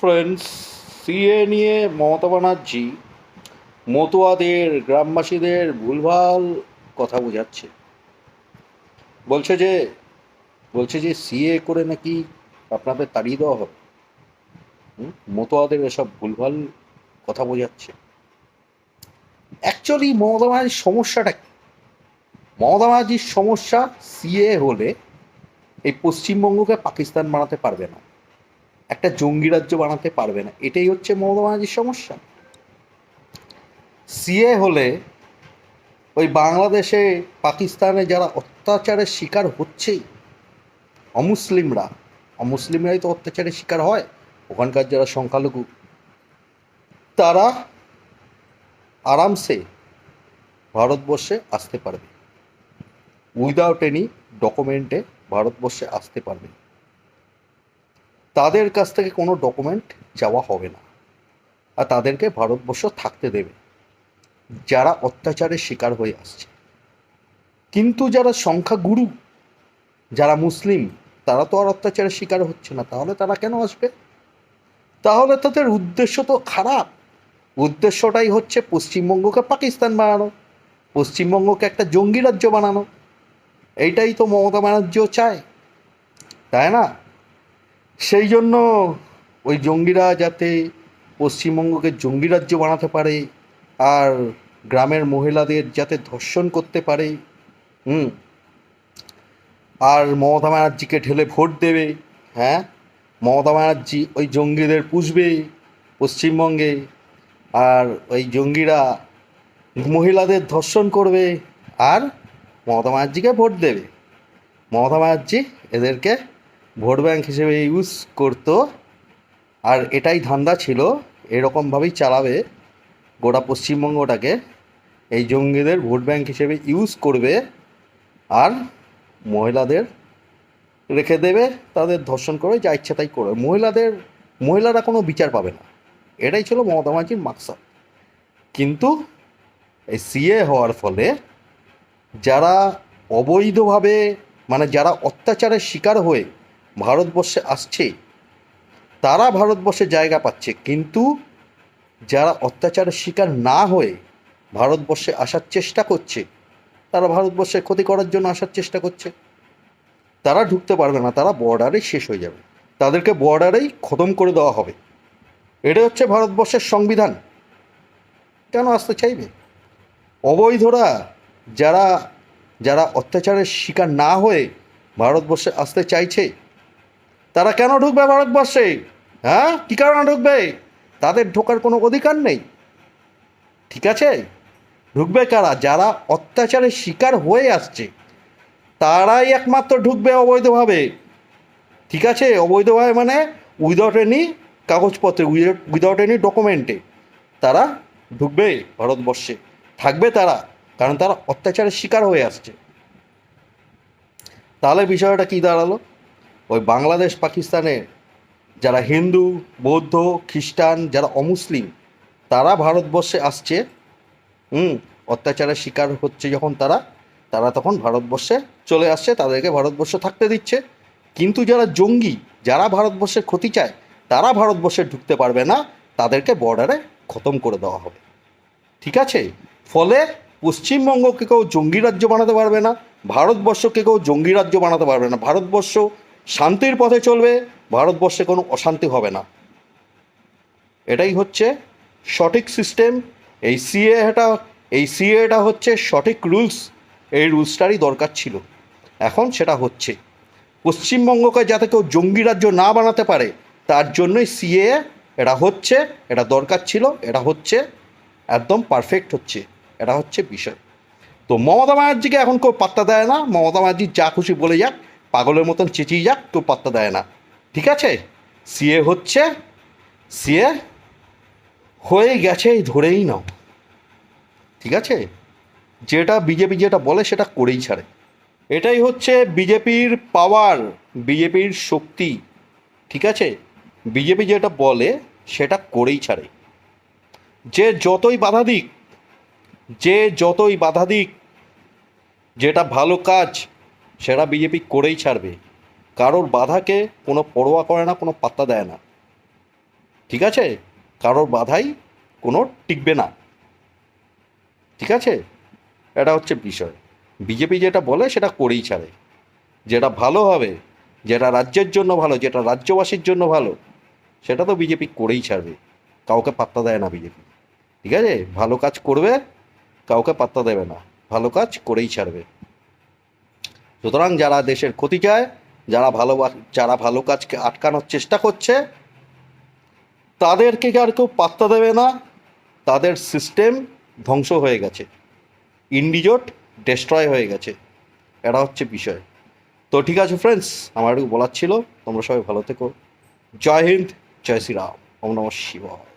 Friends CA নিয়ে মমতা ব্যানার্জি মতুয়াদের, গ্রামবাসীদের ভুলভাল কথা বোঝাচ্ছে। বলছে যে বলছে যে সিএ করে নাকি আপনাদের তাড়িয়ে দেওয়া হবে? মতুয়াদের এসব ভুলভাল কথা বোঝাচ্ছে। অ্যাকচুয়ালি মমতা ব্যানার্জির সমস্যাটা কি? মমতা ব্যানার্জির সমস্যা সিএ হলে এই পশ্চিমবঙ্গকে পাকিস্তান বানাতে পারবে না। একটা জঙ্গি রাজ্য বানাতে পারবে না। এটাই হচ্ছে মমতা ব্যানার্জির সমস্যা। সিএ হলে ওই বাংলাদেশে, পাকিস্তানে যারা অত্যাচারের শিকার হচ্ছেই, অমুসলিমরা, অমুসলিমরাই তো অত্যাচারের শিকার হয়, ওখানকার যারা সংখ্যালঘু, তারা আরামসে ভারতবর্ষে আসতে পারবে। উইদাউট এনি ডকুমেন্টে ভারতবর্ষে আসতে পারবে তাদের কাছ থেকে কোনো ডকুমেন্ট চাওয়া হবে না। আর তাদেরকে ভারতবর্ষ থাকতে দেবে। যারা অত্যাচারের শিকার হয়ে আসছে। কিন্তু যারা সংখ্যাগুরু, যারা মুসলিম, তারা তো আর অত্যাচারের শিকার হচ্ছে না। তাহলে তারা কেন আসবে? তাহলে তাদের উদ্দেশ্য তো খারাপ। উদ্দেশ্যটাই হচ্ছে পশ্চিমবঙ্গকে পাকিস্তান বানানো। পশ্চিমবঙ্গকে একটা জঙ্গি রাজ্য বানানো। এইটাই তো মমতা ব্যানার্জিও চায়। তাই না? সেই জন্য ওই জঙ্গিরা যাতে পশ্চিমবঙ্গকে জঙ্গি রাজ্য বানাতে পারে আর গ্রামের মহিলাদের যাতে ধর্ষণ করতে পারে, হুম, আর মমতা ব্যানার্জিকে ঢেলে ভোট দেবে হ্যাঁ মমতা ব্যানার্জি ওই জঙ্গিদের পুষবে পশ্চিমবঙ্গে আর ওই জঙ্গিরা মহিলাদের ধর্ষণ করবে আর মমতা ব্যানার্জিকে ভোট দেবে। মমতা ব্যানার্জি এদেরকে ভোট ব্যাংক হিসেবে ইউজ করতো। আর এটাই ধান্দা ছিল, এরকমভাবেই চালাবে গোটা পশ্চিমবঙ্গটাকে। এই জঙ্গিদের ভোট ব্যাংক হিসেবে ইউজ করবে আর মহিলাদের রেখে দেবে, তাদের ধর্ষণ করে যা ইচ্ছা তাই করবে। মহিলাদের, মহিলারা কোনো বিচার পাবে না। এটাই ছিল মমতা ব্যানার্জির মাকসাদ। কিন্তু এই সিএ হওয়ার ফলে যারা অবৈধভাবে মানে যারা অত্যাচারের শিকার হয়ে ভারতবর্ষে আসছে, তারা ভারতবর্ষে জায়গা পাচ্ছে। কিন্তু যারা অত্যাচারের শিকার না হয়ে ভারতবর্ষে আসার চেষ্টা করছে, তারা ভারতবর্ষে ক্ষতি করার জন্য আসার চেষ্টা করছে। তারা ঢুকতে পারবে না, তারা বর্ডারেই শেষ হয়ে যাবে। তাদেরকে বর্ডারেই খতম করে দেওয়া হবে। এটা হচ্ছে ভারতবর্ষের সংবিধান। কেন আসতে চাইবে? অবৈধরা যারা যারা অত্যাচারের শিকার না হয়ে ভারতবর্ষে আসতে চাইছে তারা কেন ঢুকবে ভারতবর্ষে? হ্যাঁ? কী কারণে ঢুকবে? তাদের ঢোকার কোনো অধিকার নেই। ঠিক আছে? ঢুকবে কারা? যারা অত্যাচারের শিকার হয়ে আসছে, তারাই একমাত্র ঢুকবে অবৈধভাবে। ঠিক আছে? অবৈধভাবে মানে উইদাউট এনি কাগজপত্রে উইদাউট এনি ডকুমেন্টে তারা ঢুকবে ভারতবর্ষে। থাকবে তারা, কারণ তারা অত্যাচারের শিকার হয়ে আসছে। তাহলে বিষয়টা কী দাঁড়াল? ওই বাংলাদেশ পাকিস্তানের যারা হিন্দু, বৌদ্ধ, খ্রিস্টান, যারা অমুসলিম, তারা ভারতবর্ষে আসছে। হুম, অত্যাচারের শিকার হচ্ছে যখন তারা তারা তখন ভারতবর্ষে চলে আসছে, তাদেরকে ভারতবর্ষে থাকতে দিচ্ছে। কিন্তু যারা জঙ্গি, যারা ভারতবর্ষের ক্ষতি চায়, তারা ভারতবর্ষে ঢুকতে পারবে না, তাদেরকে বর্ডারে খতম করে দেওয়া হবে। ঠিক আছে? ফলে পশ্চিমবঙ্গকে কেউ জঙ্গি রাজ্য বানাতে পারবে না, ভারতবর্ষকে কেউ জঙ্গি রাজ্য বানাতে পারবে না। ভারতবর্ষ শান্তির পথে চলবে, ভারতবর্ষে কোনো অশান্তি হবে না। এটাই হচ্ছে সঠিক সিস্টেম এই সিএটা এই সিএটা হচ্ছে সঠিক রুলস এই রুলসটারই দরকার ছিল। এখন সেটা হচ্ছে। পশ্চিমবঙ্গকে যাতে কেউ জঙ্গি রাজ্য না বানাতে পারে, তার জন্যই সিএ এটা হচ্ছে, এটা দরকার ছিল, এটা হচ্ছে একদম পারফেক্ট হচ্ছে, এটা হচ্ছে বিষয়। তো মমতা ব্যানার্জিকে এখন কেউ পাত্তা দেয় না, মমতা ব্যানার্জি যা খুশি বলে যাক পাগলের মতন চেঁচিয়ে যাক কেউ পাত্তা দেয় না। ঠিক আছে? সিএ হচ্ছে, সিএ হয়ে গেছে ধরেই নাও। ঠিক আছে? যেটা বিজেপি যেটা বলে, সেটা করেই ছাড়ে। এটাই হচ্ছে বিজেপির পাওয়ার, বিজেপির শক্তি। ঠিক আছে? বিজেপি যেটা বলে, সেটা করেই ছাড়ে। যে যতই বাধা দিক, যে যতই বাধা দিক, যেটা ভালো কাজ সেটা বিজেপি করেই ছাড়বে। কারোর বাধাকে কোনো পরোয়া করে না, কোনো পাত্তা দেয় না। ঠিক আছে? কারোর বাধাই কোনো টিকবে না। ঠিক আছে? এটা হচ্ছে বিষয়। বিজেপি যেটা বলে সেটা করেই ছাড়ে। যেটা ভালো হবে, যেটা রাজ্যের জন্য ভালো, যেটা রাজ্যবাসীর জন্য ভালো, সেটা তো বিজেপি করেই ছাড়বে। কাউকে পাত্তা দেয় না বিজেপি। ঠিক আছে? ভালো কাজ করবে, কাউকে পাত্তা দেবে না। ভালো কাজ করেই ছাড়বে। সুতরাং যারা দেশের ক্ষতি চায়, যারা ভালো যারা ভালো কাজকে আটকানোর চেষ্টা করছে, তাদেরকে আর কেউ পাত্তা দেবে না? তাদের সিস্টেম ধ্বংস হয়ে গেছে। ইন্ডিজোট ডেস্ট্রয় হয়ে গেছে। এটা হচ্ছে বিষয়। তো ঠিক আছে ফ্রেন্ডস আমার একটু বলার ছিল। তোমরা সবাই ভালো থেকো। জয় হিন্দ, জয় শ্রীরাম। ওম নমঃ শিবায়।